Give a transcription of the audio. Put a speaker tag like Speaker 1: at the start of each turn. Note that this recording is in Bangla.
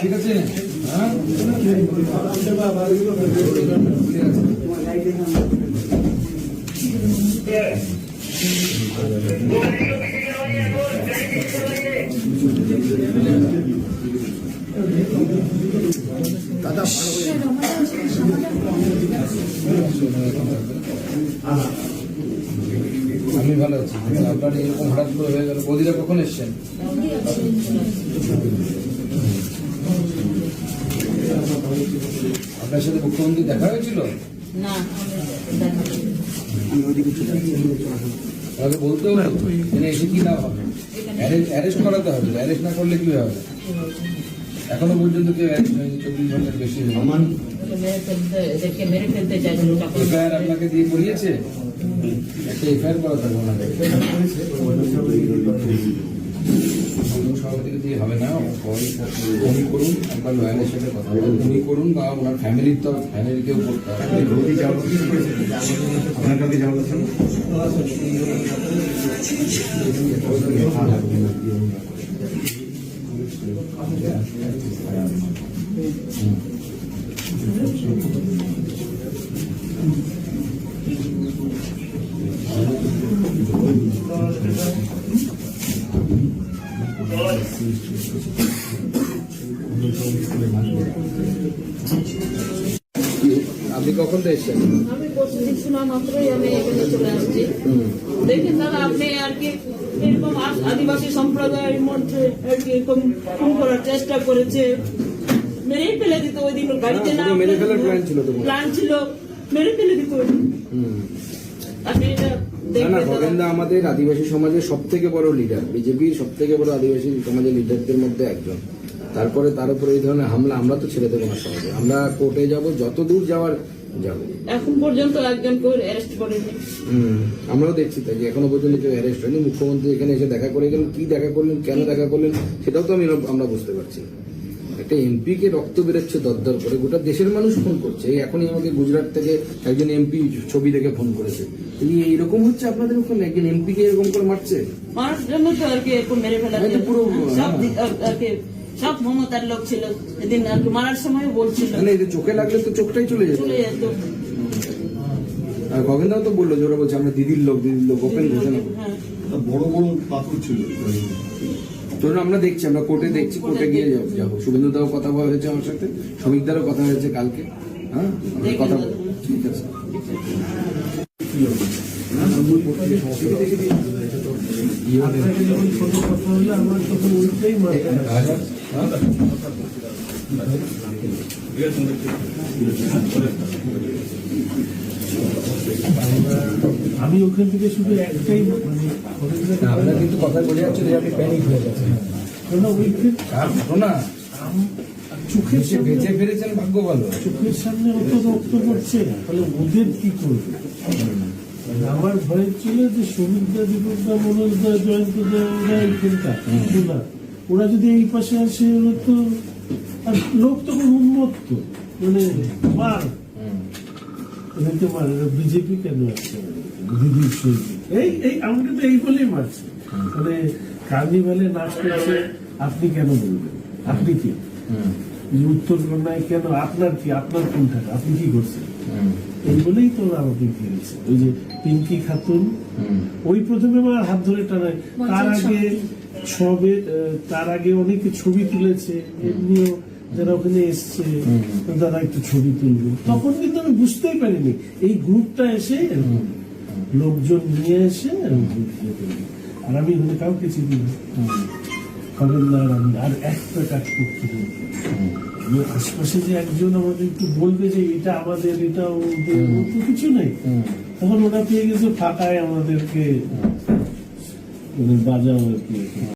Speaker 1: ঠিক আছে আমি ভালো আছি। আপনার এরকম হঠাৎ করে হয়ে গেল। বৌদিরা কখন এসছেন? আপনার সাথে মুখ্যমন্ত্রী দেখা হয়েছিল?
Speaker 2: না
Speaker 1: তাহলে বলতে হবে এসে কি না হবে? অ্যারেস্ট করাতে হবে অ্যারেস্ট না করলে কি হবে? এখনও পর্যন্ত কেউ অ্যারেস্ট হয়নি চব্বিশ ঘণ্টার বেশি আমার এফআইআর আপনাকে দিয়ে করিয়েছে একটা এফআইআর করা থাকবে ওনাদের সভাপতিকে দিয়ে হবে না উনি করুন একবার লয়ালের সাথে কথা বলুন উনি করুন বা ওনার ফ্যামিলির তো ফ্যামিলিকেও করতে হবে
Speaker 3: আপনার কাছে
Speaker 1: আপনি কখন এসছেন?
Speaker 2: আমি শোনা মাত্রই আমি এখানে চলে আসছি। দেখেন দাদা আপনি আর কি এরকম আদিবাসী সম্প্রদায়ের মধ্যে আর কি এরকম খুন করার চেষ্টা করেছে। মেরেই ফেলে দিত ওই দিন গাড়িতে না
Speaker 1: হ্যাঁ, মেরে ফেলার plan ছিল তো।
Speaker 2: প্ল্যান ছিল মেরে ফেলে দিত আপনি এটা
Speaker 1: না না আমাদের আদিবাসী সমাজের সব থেকে বড় লিডার বিজেপির সব থেকে বড় আদিবাসী সমাজের লিডারদের মধ্যে একজন। তারপরে তার উপরে এই ধরনের হামলা আমরা তো ছেড়ে দেবো না সমাজে আমরা কোর্টে যাব যত দূর যাওয়ার যাব।
Speaker 2: এখন পর্যন্ত অ্যারেস্ট করেনি।
Speaker 1: আমরাও দেখছি তাই এখনও পর্যন্ত কেউ অ্যারেস্ট হয়নি। মুখ্যমন্ত্রী এখানে এসে দেখা করে গেলেন কি দেখা করলেন কেন দেখা করলেন সেটাও তো আমি আমরা বুঝতে পারছি একটা এমপি কে রক্ত বেরোচ্ছে দরদর করে গোটা দেশের মানুষ ফোন করছে। এই এখনই আমাকে গুজরাট থেকে একজন এমপি ছবি দেখে ফোন করেছে। এই এইরকম হচ্ছে আপনাদের ওখানে? একজন এমপি কে এরকম করে মারছে?
Speaker 2: মারার জন্য তো আর কি এরকম মেরে ফেলা
Speaker 1: পুরো,
Speaker 2: সব
Speaker 1: হ্যাঁ।
Speaker 2: মমতার লোক ছিল এদিন আর মারার সময় বলছিল।
Speaker 1: মানে এই চোখে লাগলে তো চোখটাই চলে যেত।
Speaker 2: চলে যেত।
Speaker 1: আর তো বলল যে ওরা বলছে আমরা দিদির লোক দিদির লোক ওপেন ঘোষণা
Speaker 2: হ্যাঁ।
Speaker 3: বড় বড় পাথর ছিল।
Speaker 1: ধরুন আমরা দেখছি আমরা কোর্টে দেখছি কোর্টে গিয়ে যাব- যাব। শুভেন্দু দাও কথা বলা হয়েছে আমার সাথে শ্রমিকদারও কথা হয়েছে কালকে। হ্যাঁ? কথা। ঠিক আছে
Speaker 4: আপনাকে যখন ছোট কথা হলো আমার তখন উল্টেই মাথা আমি ওখান থেকে শুধু একটাই মানে
Speaker 1: আপনার কিন্তু কথা বলে যাচ্ছে যে আপনি প্যানিক হয়ে গেছেন।
Speaker 4: কেন
Speaker 1: আর ঘটনা
Speaker 4: চোখের সামনে
Speaker 1: বেঁচে ফিরেছেন ভাগ্য ভালো।
Speaker 4: চোখের সামনে অত রক্ত পড়ছে তাহলে ওদের কি করবে? আমার ভয় ছিল যে শ্রমিকদা দীপকদা মনোজদা জয়ন্তদা ওরা এইখানটা না ওরা যদি এই পাশে আসে ওরা তো আর লোক তখন উন্মত্ত। মানে মার এদেরকে মার বিজেপি কেন আসছে দিদির সঙ্গে এই এই আমাকে তো এই বলেই মারছে। মানে কার্নিভালে নাচ করছে আপনি কেন বলবেন? আপনি কি? যে উত্তর কন্যায় কেন? আপনার কি? আপনার কোনটা? আপনি কি করছেন? এই বলেই তো আমাকে ঘিরেছে। ওই যে পিঙ্কি খাতুন ওই প্রথমে আমার হাত ধরে টানায়। তার আগে সবে তার আগে অনেকে ছবি তুলেছে এমনিও যারা ওখানে এসছে দাদা একটু ছবি তুলবো। তখন কিন্তু আমি বুঝতেই পারিনি এই গ্রুপটা এসে লোকজন নিয়ে এসে। আর আমি ওখানে কাউকে চিনি না। আর একটা কাজ করতে আশপাশে যে একজন আমাদের একটু বলবে যে এটা আমাদের এটা ওদের তো কিছু নেই। তখন ওরা পেয়ে গেছে ফাঁকায় আমাদেরকে মানে বাজাও আর কি